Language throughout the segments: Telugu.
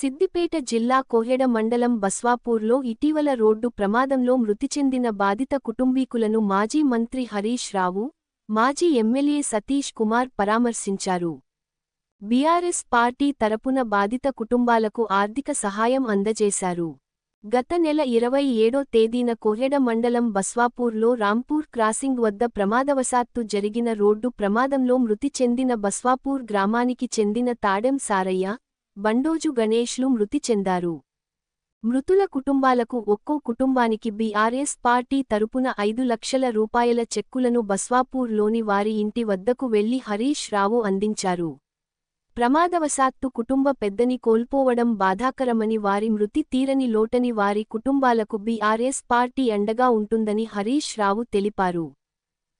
సిద్దిపేట జిల్లా కోహెడ మండలం బస్వాపూర్లో ఇటీవల రోడ్డు ప్రమాదంలో మృతి చెందిన బాధిత కుటుంబీకులను మాజీ మంత్రి హరీష్ రావు మాజీ ఎమ్మెల్యే సతీష్ కుమార్ పరామర్శించారు. బీఆర్ఎస్ పార్టీ తరపున బాధిత కుటుంబాలకు ఆర్థిక సహాయం అందజేశారు. గత నెల ఇరవై ఏడో తేదీన కోహెడ మండలం బస్వాపూర్లో రాంపూర్ క్రాసింగ్ వద్ద ప్రమాదవశాత్తు జరిగిన రోడ్డు ప్రమాదంలో మృతి చెందిన బస్వాపూర్ గ్రామానికి చెందిన తాడెం సారయ్య బండోజు గణేష్లు మృతి చెందారు. మృతుల కుటుంబాలకు ఒక్కో కుటుంబానికి బీఆర్ఎస్ పార్టీ తరపున ఐదు లక్షల రూపాయల చెక్కులను బస్వాపూర్లోని వారి ఇంటి వద్దకు వెళ్ళి హరీష్ రావు అందించారు. ప్రమాదవశాత్తు కుటుంబ పెద్దని కోల్పోవడం బాధాకరమని వారి మృతి తీరని లోటని వారి కుటుంబాలకు బీఆర్ఎస్ పార్టీ అండగా ఉంటుందని హరీష్ రావు తెలిపారు.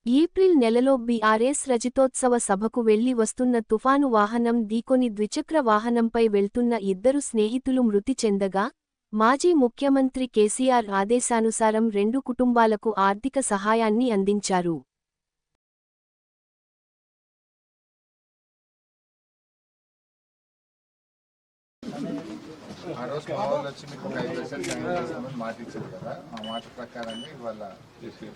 ఏప్రిల్ నెలలో బీఆర్ఎస్ రజితోత్సవ సభకు వెళ్ళి వస్తున్న తుఫాను వాహనం దీకొని ద్విచక్ర వాహనంపై వెళ్తున్న ఇద్దరు స్నేహితులు మృతి చెందగా మాజీ ముఖ్యమంత్రి కేసీఆర్ ఆదేశానుసారం రెండు కుటుంబాలకు ఆర్థిక సహాయాన్ని అందించారు. ఆ రోజు మా వాళ్ళు వచ్చి మీకు ఒక ఐదు లక్షలు చెక్ చేస్తామని మాట ఇచ్చారు కదా. ఆ మాట ప్రకారంగా ఇవాళ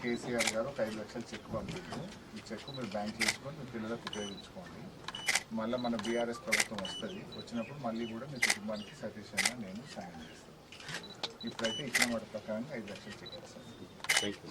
కేసీఆర్ గారు ఒక ఐదు లక్షలు చెక్ పంపించారు ఈ చెక్ మీరు బ్యాంక్ చేసుకొని మీ పిల్లలకు ఉపయోగించుకోండి. మళ్ళీ మన బీఆర్ఎస్ ప్రభుత్వం వస్తుంది. వచ్చినప్పుడు మళ్ళీ కూడా మీ కుటుంబానికి సతీషంగా నేను సాయం చేస్తాను ఇప్పుడైతే ఇచ్చిన మాట ప్రకారంగా ఐదు లక్షలు చెక్ చేస్తాను థ్యాంక్ యూ